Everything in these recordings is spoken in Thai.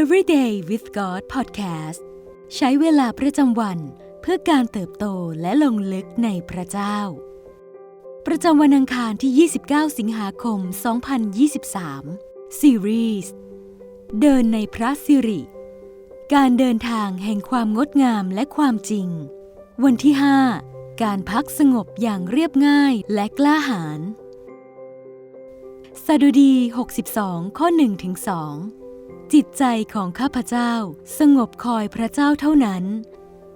Everyday with God Podcast ใช้เวลาประจำวันเพื่อการเติบโตและลงลึกในพระเจ้า ประจำวันอังคารที่ 29 สิงหาคม 2023 ซีรีส์เดินในพระสิริ การเดินทางแห่งความงดงามและความจริง วันที่ 5 การพักสงบอย่างเรียบง่ายและกล้าหาญสดุดี 62 ข้อ1ถึง2 จิตใจของข้าพเจ้าสงบคอยพระเจ้าเท่านั้น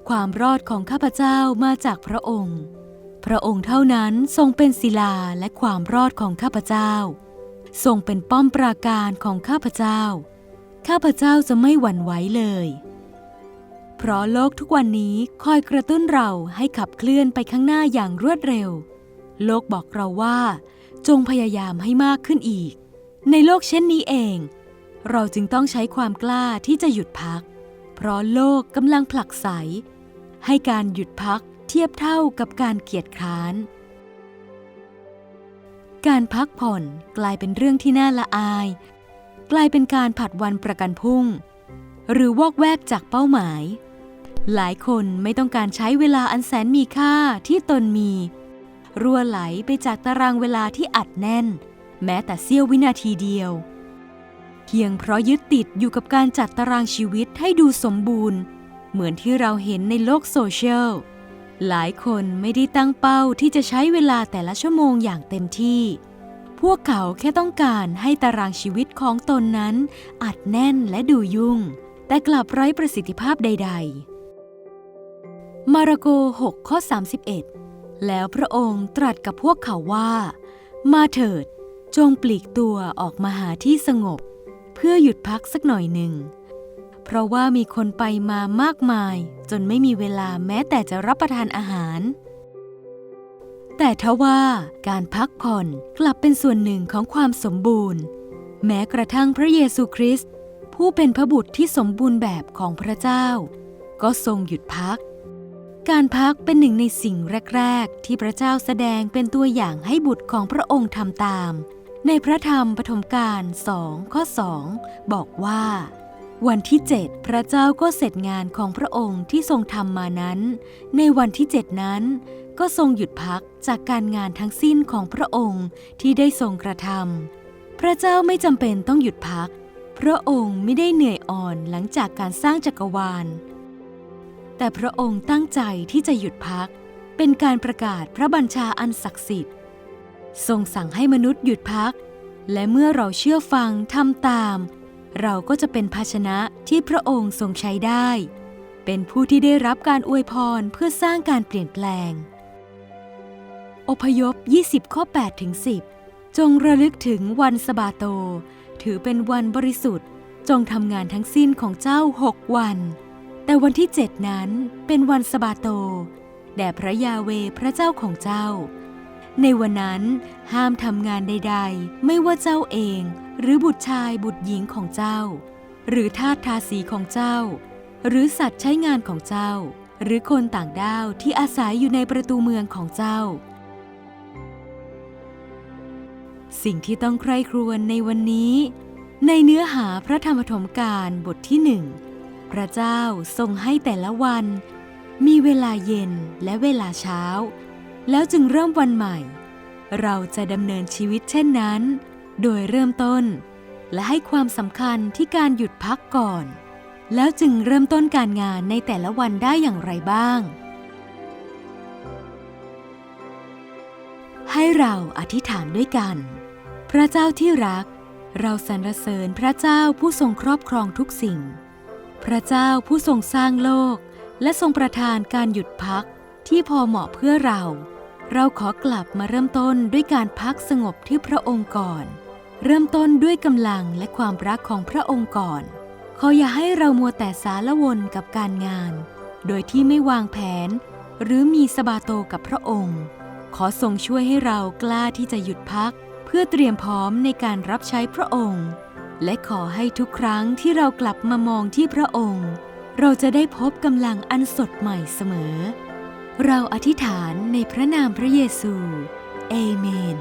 ความรอดของข้าพเจ้ามาจากพระองค์ พระองค์เท่านั้นทรงเป็นศิลาและความรอดของข้าพเจ้า ทรงเป็นป้อมปราการของข้าพเจ้า ข้าพเจ้าจะไม่หวั่นไหวเลย เพราะโลกทุกวันนี้คอยกระตุ้นเราให้ขับเคลื่อนไปข้างหน้าอย่างรวดเร็ว โลกบอกเราว่า จงพยายามให้มากขึ้นอีก ในโลกเช่นนี้เอง เราจึงต้องใช้ความกล้าที่จะหยุดพัก เพราะโลกกำลังผลักไส ให้การหยุดพักเทียบเท่ากับการเกียจคร้าน การพักผ่อนกลายเป็นเรื่องที่น่าละอาย กลายเป็นการผัดวันประกันพรุ่ง หรือวอกแวกจากเป้าหมาย หลายคนไม่ต้องการใช้เวลาอันแสนมีค่าที่ตนมี รั่วไหลไปจากตารางเวลาที่อัดแน่น แม้แต่เสี้ยววินาทีเดียว พียงเพราะยึดติดอยู่กับการจัดตารางชีวิตให้ดูสมบูรณ์ เหมือนที่เราเห็นในโลกโซเชียล หลายคนไม่ได้ตั้งเป้าที่จะใช้เวลาแต่ละชั่วโมงอย่างเต็มที่ พวกเขาแค่ต้องการให้ตารางชีวิตของตนนั้น อัดแน่นและดูยุ่ง แต่กลับไร้ประสิทธิภาพใด ๆ มาระโก 6 ข้อ 31 แล้วพระองค์ตรัสกับพวกเขาว่า มาเถิด จงปลีกตัวออกมาหาที่สงบ เพื่อหยุดพักสักหน่อยหนึ่ง เพราะว่ามีคนไปมามากมาย จนไม่มีเวลาแม้แต่จะรับประทานอาหาร แต่ทว่าการพักผ่อนกลับเป็นส่วนหนึ่งของความสมบูรณ์ แม้กระทั่งพระเยซูคริสต์ผู้เป็นพระบุตรที่สมบูรณ์แบบของพระเจ้า ก็ทรงหยุดพัก การพักเป็นหนึ่งในสิ่งแรก ๆ ที่พระเจ้าแสดงเป็นตัวอย่างให้บุตรของพระองค์ทำตาม ในพระธรรมปฐมกาล2ข้อ2บอกว่า วันที่7พระเจ้าก็เสร็จงานของพระองค์ที่ทรงทำมานั้น ในวันที่7นั้น ก็ทรงหยุดพักจากการงานทั้งสิ้นของพระองค์ที่ได้ทรงกระทำพระเจ้าไม่จำเป็นต้องหยุดพัก พระองค์ไม่ได้เหนื่อยอ่อนหลังจากการสร้างจักรวาล แต่พระองค์ตั้งใจที่จะหยุดพัก เป็นการประกาศพระบัญชาอันศักดิ์สิทธิ์ ทรงสั่งให้มนุษย์หยุดพัก และเมื่อเราเชื่อฟังทำตาม เราก็จะเป็นภาชนะที่พระองค์ทรงใช้ได้ เป็นผู้ที่ได้รับการอวยพรเพื่อสร้างการเปลี่ยนแปลง อพยพ 20 ข้อ 8 ถึง 10 จงระลึกถึงวันสบาโต ถือเป็นวันบริสุทธิ์ จงทำงานทั้งสิ้นของเจ้า6วัน แต่วันที่7นั้นเป็นวันสบาโต แด่พระยาเวพระเจ้าของเจ้า ในวันนั้นห้ามทำงานใด ๆ ไม่ว่าเจ้าเอง หรือบุตรชายบุตรหญิงของเจ้า หรือทาสทาสีของเจ้า หรือสัตว์ใช้งานของเจ้า หรือคนต่างด้าวที่อาศัยอยู่ในประตูเมืองของเจ้า สิ่งที่ต้องใคร่ครวญในวันนี้ ในเนื้อหาพระธรรมถมการบทที่หนึ่งพระเจ้าทรงให้แต่ละวัน มีเวลาเย็นและเวลาเช้า แล้วจึงเริ่มวันใหม่ เราจะดำเนินชีวิตเช่นนั้น โดยเริ่มต้น และให้ความสำคัญที่การหยุดพักก่อน แล้วจึงเริ่มต้นการงานในแต่ละวันได้อย่างไรบ้าง ให้เราอธิษฐานด้วยกัน พระเจ้าที่รัก เราสรรเสริญพระเจ้าผู้ทรงครอบครองทุกสิ่ง พระเจ้าผู้ทรงสร้างโลก และทรงประทานการหยุดพักที่พอเหมาะเพื่อเรา เราขอกลับมาเริ่มต้นด้วยการพักสงบที่พระองค์ก่อน เริ่มต้นด้วยกำลังและความรักของพระองค์ก่อนขออย่าให้เรามัวแต่สารวนกับการงาน โดยที่ไม่วางแผน หรือมีสบาโตกับพระองค์ ขอทรงช่วยให้เรากล้าที่จะหยุดพัก เพื่อเตรียมพร้อมในการรับใช้พระองค์ และขอให้ทุกครั้งที่เรากลับมามองที่พระองค์ เราจะได้พบกำลังอันสดใหม่เสมอ เราอธิษฐานในพระนามพระเยซู เอเมน